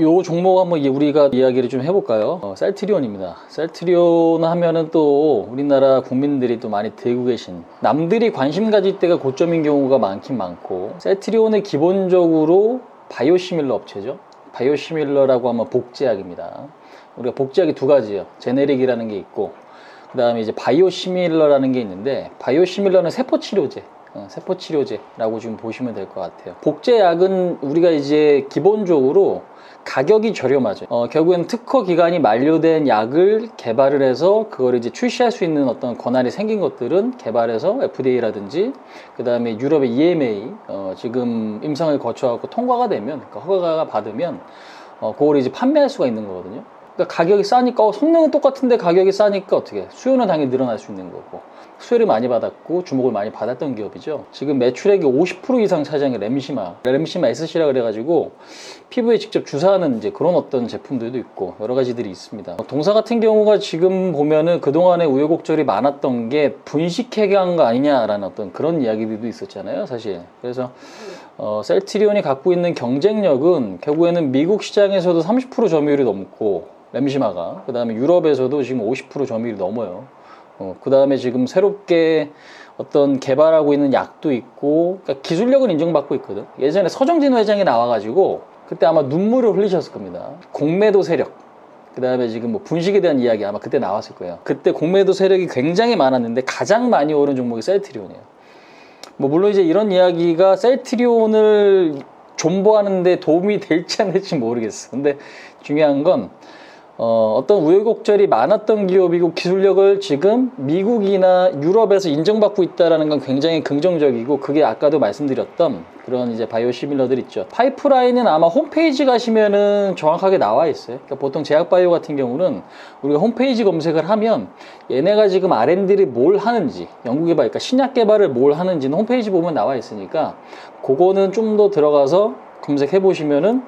요 종목 한번 우리가 이야기를 좀 해볼까요? 어, 셀트리온입니다. 셀트리온 하면은 또 우리나라 국민들이 또 많이 들고 계신 남들이 관심 가질 때가 고점인 경우가 많긴 많고 셀트리온은 기본적으로 바이오시밀러 업체죠. 바이오시밀러라고 하면 복제약입니다. 우리가 복제약이 두 가지예요. 제네릭이라는 게 있고 그 다음에 이제 바이오시밀러라는 게 있는데 바이오시밀러는 세포 치료제 어, 세포 치료제라고 지금 보시면 될 것 같아요. 복제약은 우리가 이제 기본적으로 가격이 저렴하죠. 어, 결국엔 특허 기간이 만료된 약을 개발을 해서 그걸 이제 출시할 수 있는 어떤 권한이 생긴 것들은 개발해서 FDA라든지 그 다음에 유럽의 EMA 어, 지금 임상을 거쳐갖고 통과가 되면 그러니까 허가가 받으면 어, 그걸 이제 판매할 수가 있는 거거든요. 그러니까 가격이 싸니까 어, 성능은 똑같은데 가격이 싸니까 어떻게 수요는 당연히 늘어날 수 있는 거고 수혜를 많이 받았고 주목을 많이 받았던 기업이죠. 지금 매출액의 50% 이상 차지하는 게 램시마, 램시마 SC라 그래가지고 피부에 직접 주사하는 이제 그런 어떤 제품들도 있고 여러 가지들이 있습니다. 동사 같은 경우가 지금 보면은 그동안에 우여곡절이 많았던 게 분식회계 한 거 아니냐라는 어떤 그런 이야기들도 있었잖아요, 사실. 그래서 어, 셀트리온이 갖고 있는 경쟁력은 결국에는 미국 시장에서도 30% 점유율이 넘고 램시마가 그 다음에 유럽에서도 지금 50% 점유율이 넘어요. 어, 그 다음에 지금 새롭게 어떤 개발하고 있는 약도 있고 그러니까 기술력은 인정받고 있거든. 예전에 서정진 회장이 나와가지고 그때 아마 눈물을 흘리셨을 겁니다. 공매도 세력. 그 다음에 지금 뭐 분식에 대한 이야기 아마 그때 나왔을 거예요. 그때 공매도 세력이 굉장히 많았는데 가장 많이 오른 종목이 셀트리온이에요. 뭐 물론 이제 이런 이야기가 셀트리온을 존버하는 데 도움이 될지 안 될지 모르겠어. 근데 중요한 건 어, 어떤 우여곡절이 많았던 기업이고 기술력을 지금 미국이나 유럽에서 인정받고 있다는 건 굉장히 긍정적이고 그게 아까도 말씀드렸던 그런 이제 바이오 시밀러들 있죠. 파이프라인은 아마 홈페이지 가시면은 정확하게 나와 있어요. 그러니까 보통 제약바이오 같은 경우는 우리가 홈페이지 검색을 하면 얘네가 지금 R&D를 뭘 하는지 연구 개발, 그러니까 신약 개발을 뭘 하는지는 홈페이지 보면 나와 있으니까 그거는 좀 더 들어가서 검색해 보시면은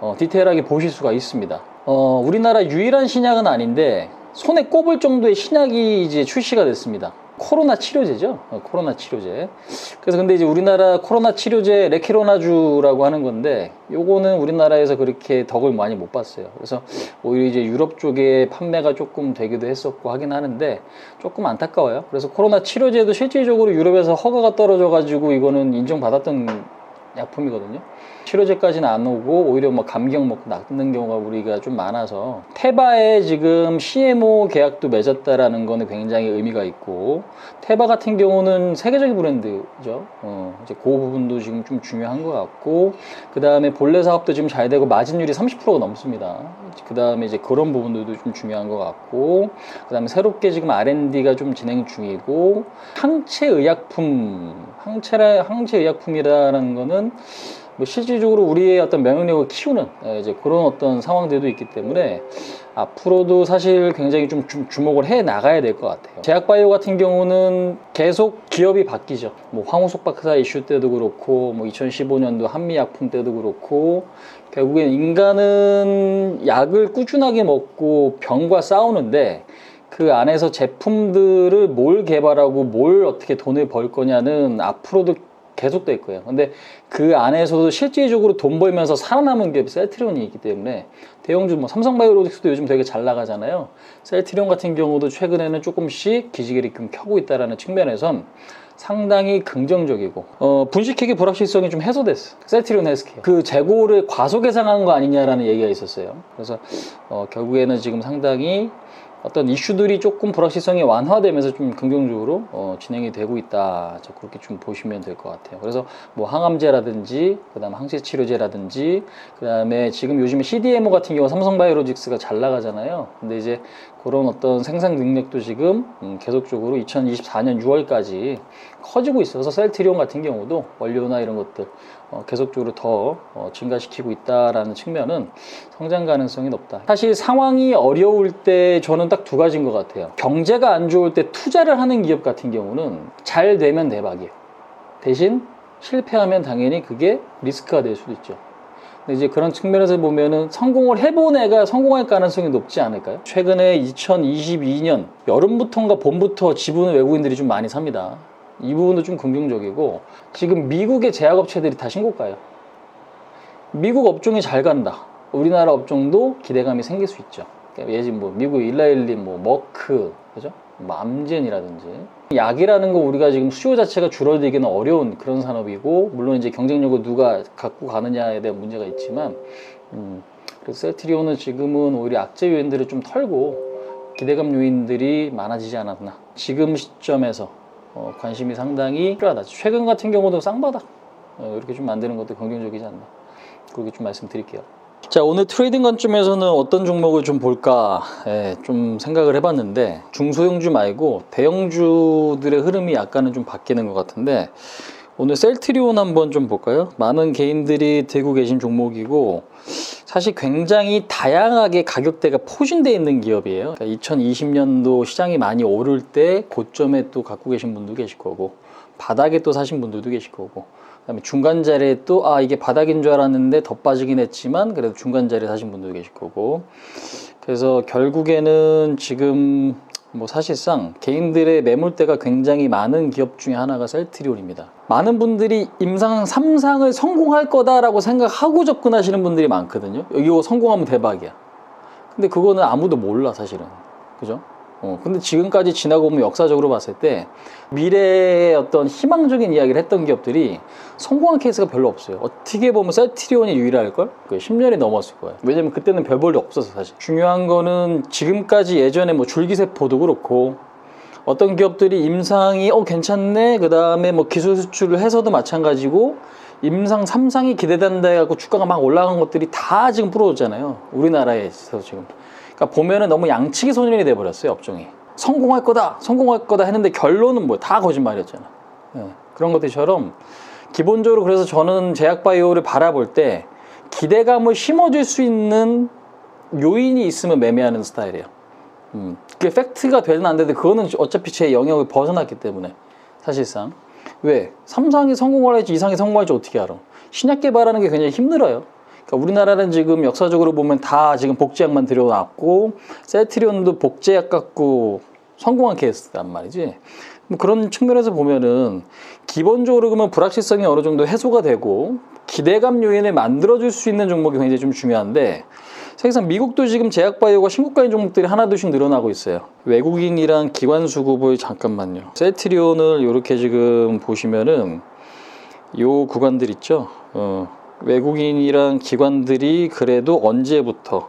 어, 디테일하게 보실 수가 있습니다. 어, 우리나라 유일한 신약은 아닌데 손에 꼽을 정도의 신약이 이제 출시가 됐습니다. 코로나 치료제죠. 어, 코로나 치료제. 그래서 근데 이제 우리나라 코로나 치료제 레키로나주라고 하는 건데 요거는 우리나라에서 그렇게 덕을 많이 못 봤어요. 그래서 오히려 이제 유럽 쪽에 판매가 조금 되기도 했었고 하긴 하는데 조금 안타까워요. 그래서 코로나 치료제도 실질적으로 유럽에서 허가가 떨어져 가지고 이거는 인정받았던 약품이거든요. 치료제까지는 안 오고 오히려 뭐 감기약 먹고 낫는 경우가 우리가 좀 많아서 테바에 지금 CMO 계약도 맺었다라는 거는 굉장히 의미가 있고 테바 같은 경우는 세계적인 브랜드죠. 어, 이제 그 부분도 지금 좀 중요한 것 같고 그 다음에 본래 사업도 지금 잘 되고 마진율이 30%가 넘습니다. 그 다음에 이제 그런 부분들도 좀 중요한 것 같고 그 다음에 새롭게 지금 R&D가 좀 진행 중이고 항체 의약품 항체 항체 의약품이라는 거는 뭐 실질적으로 우리의 어떤 면역력을 키우는 예, 이제 그런 어떤 상황들도 있기 때문에 앞으로도 사실 굉장히 좀 주, 주목을 해 나가야 될 것 같아요. 제약바이오 같은 경우는 계속 기업이 바뀌죠. 뭐 황우석 박사 이슈 때도 그렇고, 뭐 2015년도 한미약품 때도 그렇고, 결국엔 인간은 약을 꾸준하게 먹고 병과 싸우는데 그 안에서 제품들을 뭘 개발하고 뭘 어떻게 돈을 벌 거냐는 앞으로도 계속될 거예요. 근데 그 안에서도 실질적으로 돈 벌면서 살아남은 기업이 셀트리온이 있기 때문에 대형주 뭐 삼성바이오로직스도 요즘 되게 잘 나가잖아요. 셀트리온 같은 경우도 최근에는 조금씩 기지개를 좀 켜고 있다라는 측면에선 상당히 긍정적이고 어, 분식회계 불확실성이 좀 해소됐어. 셀트리온 헬스케어 그 재고를 과소 계상한 거 아니냐라는 얘기가 있었어요. 그래서 어, 결국에는 지금 상당히 어떤 이슈들이 조금 불확실성이 완화되면서 좀 긍정적으로 어, 진행이 되고 있다. 저 그렇게 좀 보시면 될 것 같아요. 그래서 뭐 항암제라든지 그 다음 항체 치료제라든지 그 다음에 지금 요즘에 CDMO 같은 경우 삼성바이오로직스가 잘 나가잖아요. 근데 이제 그런 어떤 생산 능력도 지금 음, 계속적으로 2024년 6월까지 커지고 있어서 셀트리온 같은 경우도 원료나 이런 것들 어, 계속적으로 더 어, 증가시키고 있다라는 측면은 성장 가능성이 높다. 사실 상황이 어려울 때 저는 딱 두 가지인 것 같아요. 경제가 안 좋을 때 투자를 하는 기업 같은 경우는 잘 되면 대박이에요. 대신 실패하면 당연히 그게 리스크가 될 수도 있죠. 이제 그런 측면에서 보면은 성공을 해본 애가 성공할 가능성이 높지 않을까요? 최근에 2022년 여름부터인가 봄부터 지분을 외국인들이 좀 많이 삽니다. 이 부분도 좀 긍정적이고 지금 미국의 제약업체들이 다 신고가요. 미국 업종이 잘 간다. 우리나라 업종도 기대감이 생길 수 있죠. 예전 뭐 미국 일라일리, 뭐 머크, 그죠? 뭐 암젠이라든지. 약이라는 거 우리가 지금 수요 자체가 줄어들기는 어려운 그런 산업이고 물론 이제 경쟁력을 누가 갖고 가느냐에 대한 문제가 있지만 음, 그래서 셀트리온은 지금은 오히려 악재 요인들을 좀 털고 기대감 요인들이 많아지지 않았나. 지금 시점에서 어, 관심이 상당히 필요하다. 최근 같은 경우도 쌍바닥 어, 이렇게 좀 만드는 것도 긍정적이지 않나. 그렇게 좀 말씀드릴게요 자 오늘 트레이딩 관점에서는 어떤 종목을 좀 볼까 예, 좀 생각을 해봤는데 중소형주 말고 대형주들의 흐름이 약간은 좀 바뀌는 것 같은데 오늘 셀트리온 한번 좀 볼까요? 많은 개인들이 들고 계신 종목이고 사실 굉장히 다양하게 가격대가 포진되어 있는 기업이에요. 그러니까 2020년도 시장이 많이 오를 때 고점에 또 갖고 계신 분도 계실 거고 바닥에 또 사신 분들도 계실 거고 그다음에 중간 자리에 또 아 이게 바닥인 줄 알았는데 더 빠지긴 했지만 그래도 중간 자리에 사신 분도 계실 거고 그래서 결국에는 지금 뭐 사실상 개인들의 매물대가 굉장히 많은 기업 중에 하나가 셀트리온입니다. 많은 분들이 임상 3상을 성공할 거다라고 생각하고 접근하시는 분들이 많거든요. 이거 성공하면 대박이야. 근데 그거는 아무도 몰라 사실은. 그죠? 어, 근데 지금까지 지나고 보면 역사적으로 봤을 때 미래의 어떤 희망적인 이야기를 했던 기업들이 성공한 케이스가 별로 없어요. 어떻게 보면 셀트리온이 유일할걸? 그 10년이 넘었을 거예요. 왜냐면 그때는 별볼일 없어서 사실. 중요한 거는 지금까지 예전에 뭐 줄기세포도 그렇고 어떤 기업들이 임상이 어 괜찮네 그 다음에 뭐 기술 수출을 해서도 마찬가지고 임상 3상이 기대된다 해갖고 주가가 막 올라간 것들이 다 지금 부러졌잖아요 우리나라에서 지금 그러니까 보면은 너무 양치기 소년이 돼버렸어요 업종이. 성공할 거다 성공할 거다 했는데 결론은 뭐 다 거짓말이었잖아. 예, 그런 것들처럼 기본적으로 그래서 저는 제약바이오를 바라볼 때 기대감을 심어줄 수 있는 요인이 있으면 매매하는 스타일이에요. 음, 그게 팩트가 되든 안 되든 그거는 어차피 제 영역을 벗어났기 때문에 사실상. 왜? 3상이 성공을 할지 2상이 성공할지 어떻게 알아? 신약 개발하는 게 굉장히 힘들어요 그러니까 우리나라는 지금 역사적으로 보면 다 지금 복제약만 들여놨고 셀트리온도 복제약 갖고 성공한 케이스란 말이지 뭐 그런 측면에서 보면은 기본적으로 그러면 불확실성이 어느 정도 해소가 되고 기대감 요인을 만들어줄 수 있는 종목이 굉장히 좀 중요한데 사실상 미국도 지금 제약바이오가 신고가인 종목들이 하나둘씩 늘어나고 있어요. 외국인이랑 기관 수급을 잠깐만요. 셀트리온을 이렇게 지금 보시면은 요 구간들 있죠. 어, 외국인이랑 기관들이 그래도 언제부터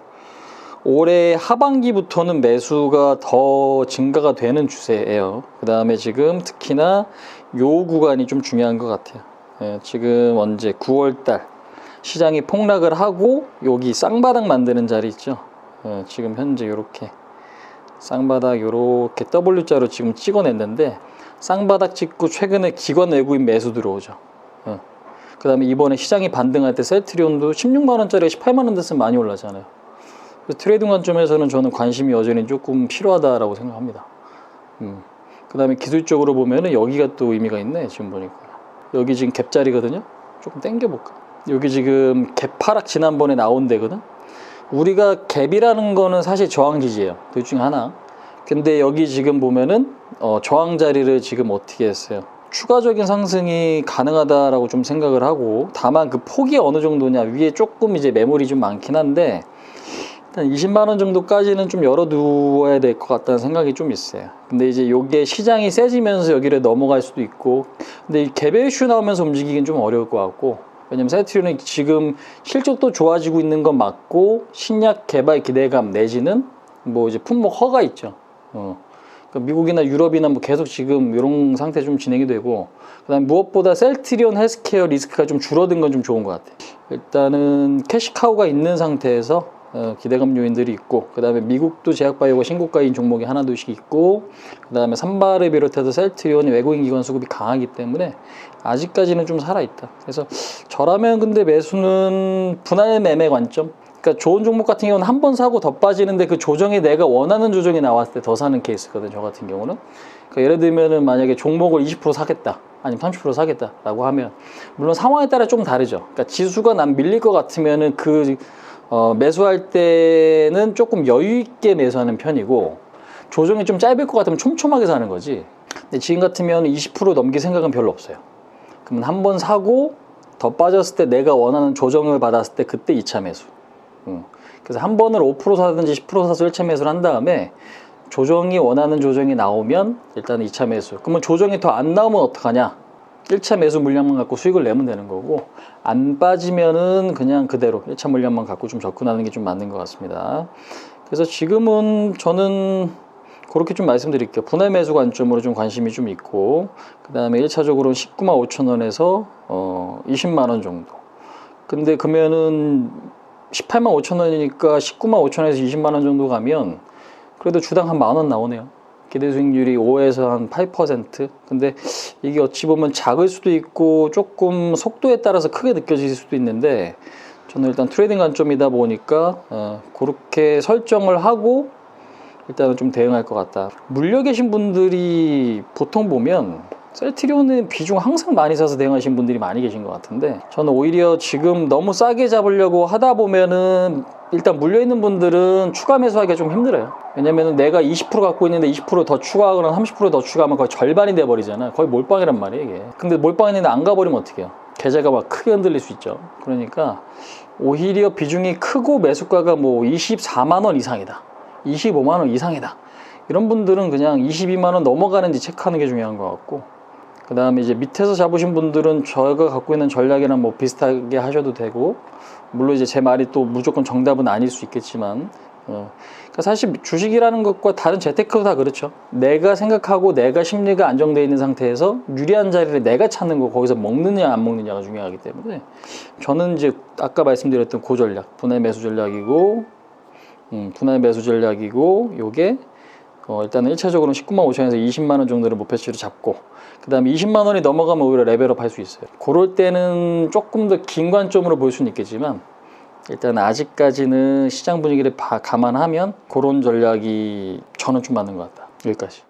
올해 하반기부터는 매수가 더 증가가 되는 추세예요. 그 다음에 지금 특히나 요 구간이 좀 중요한 것 같아요. 예, 지금 언제 9월달 시장이 폭락을 하고 여기 쌍바닥 만드는 자리 있죠. 예, 지금 현재 이렇게 쌍바닥 이렇게 W자로 지금 찍어냈는데 쌍바닥 찍고 최근에 기관 외국인 매수 들어오죠. 예. 그 다음에 이번에 시장이 반등할 때 셀트리온도 16만 원짜리가 18만 원 됐으면 많이 올라잖아요. 그래서 트레이딩 관점에서는 저는 관심이 여전히 조금 필요하다라고 생각합니다. 음. 그 다음에 기술적으로 보면은 여기가 또 의미가 있네 지금 보니까 여기 지금 갭자리거든요. 조금 당겨볼까? 여기 지금 갭하락 지난번에 나온 데거든. 우리가 갭이라는 거는 사실 저항 지지예요. 둘 중에 하나. 근데 여기 지금 보면은 어, 저항 자리를 지금 어떻게 했어요? 추가적인 상승이 가능하다라고 좀 생각을 하고 다만 그 폭이 어느 정도냐 위에 조금 이제 매물이 좀 많긴 한데 일단 20만 원 정도까지는 좀 열어두어야 될 것 같다는 생각이 좀 있어요. 근데 이제 요게 시장이 세지면서 여기를 넘어갈 수도 있고 근데 이 개별 이슈 나오면서 움직이긴 좀 어려울 것 같고 왜냐면 세트리는 지금 실적도 좋아지고 있는 건 맞고 신약 개발 기대감 내지는 뭐 이제 품목 허가 있죠. 어. 그러니까 미국이나 유럽이나 뭐 계속 지금 이런 상태 좀 진행이 되고 그다음 무엇보다 셀트리온 헬스케어 리스크가 좀 줄어든 건 좀 좋은 것 같아요. 일단은 캐시카우가 있는 상태에서 어, 기대감 요인들이 있고 그 다음에 미국도 제약바이오가 신고가인 종목이 하나 둘씩 있고 그 다음에 삼바를 비롯해서 셀트리온이 외국인 기관 수급이 강하기 때문에 아직까지는 좀 살아있다 그래서 저라면 근데 매수는 분할 매매 관점 그러니까 좋은 종목 같은 경우는 한 번 사고 더 빠지는데 그 조정이 내가 원하는 조정이 나왔을 때 더 사는 케이스거든 저 같은 경우는 그러니까 예를 들면은 만약에 종목을 20% 사겠다 아니면 30% 사겠다라고 하면 물론 상황에 따라 좀 다르죠 그러니까 지수가 난 밀릴 것 같으면은 그 어, 매수할 때는 조금 여유 있게 매수하는 편이고 조정이 좀 짧을 것 같으면 촘촘하게 사는 거지. 근데 지금 같으면 20% 넘길 생각은 별로 없어요. 그러면 한 번 사고 더 빠졌을 때 내가 원하는 조정을 받았을 때 그때 2차 매수. 응. 그래서 한 번을 5% 사든지 10% 사서 1차 매수를 한 다음에 조정이 원하는 조정이 나오면 일단 2차 매수. 그러면 조정이 더 안 나오면 어떡하냐? 1차 매수 물량만 갖고 수익을 내면 되는 거고 안 빠지면은 그냥 그대로 1차 물량만 갖고 좀 접근하는 게 좀 맞는 것 같습니다. 그래서 지금은 저는 그렇게 좀 말씀드릴게요. 분할 매수 관점으로 좀 관심이 좀 있고 그 다음에 1차적으로 19만 5천 원에서 어 20만 원 정도. 근데 그러면은 18만 5천 원이니까 19만 5천 원에서 20만 원 정도 가면 그래도 주당 한 만 원 나오네요. 기대 수익률이 5에서 한 8%. 근데 이게 어찌 보면 작을 수도 있고 조금 속도에 따라서 크게 느껴질 수도 있는데 저는 일단 트레이딩 관점이다 보니까 어, 그렇게 설정을 하고 일단은 좀 대응할 것 같다. 물려 계신 분들이 보통 보면 셀트리온은 비중 항상 많이 사서 대응하신 분들이 많이 계신 것 같은데 저는 오히려 지금 너무 싸게 잡으려고 하다 보면은 일단 물려 있는 분들은 추가 매수하기가 좀 힘들어요. 왜냐면은 내가 20% 갖고 있는데 20%더 추가하거나 30%더 추가하면 거의 절반이 돼 버리잖아. 거의 몰빵이란 말이에요, 이게. 근데 몰빵했는데 안 가버리면 어떡해요? 계좌가 막 크게 흔들릴 수 있죠. 그러니까 오히려 비중이 크고 매수가가 뭐 24만 원 이상이다. 25만 원 이상이다. 이런 분들은 그냥 22만 원 넘어가는지 체크하는 게 중요한 것 같고 그 다음에 이제 밑에서 잡으신 분들은 저가 갖고 있는 전략이랑 뭐 비슷하게 하셔도 되고 물론 이제 제 말이 또 무조건 정답은 아닐 수 있겠지만 어, 그러니까 사실 주식이라는 것과 다른 재테크도 다 그렇죠. 내가 생각하고 내가 심리가 안정되어 있는 상태에서 유리한 자리를 내가 찾는 거 거기서 먹느냐 안 먹느냐가 중요하기 때문에 저는 이제 아까 말씀드렸던 그 전략 분할 매수 전략이고 음, 분할 매수 전략이고 요게 어, 일단은 1차적으로는 19만 5천에서 20만 원 정도를 목표치로 잡고 그 다음에 20만 원이 넘어가면 오히려 레벨업 할 수 있어요. 그럴 때는 조금 더 긴 관점으로 볼 수는 있겠지만 일단 아직까지는 시장 분위기를 봐- 감안하면 그런 전략이 저는 좀 맞는 것 같다. 여기까지.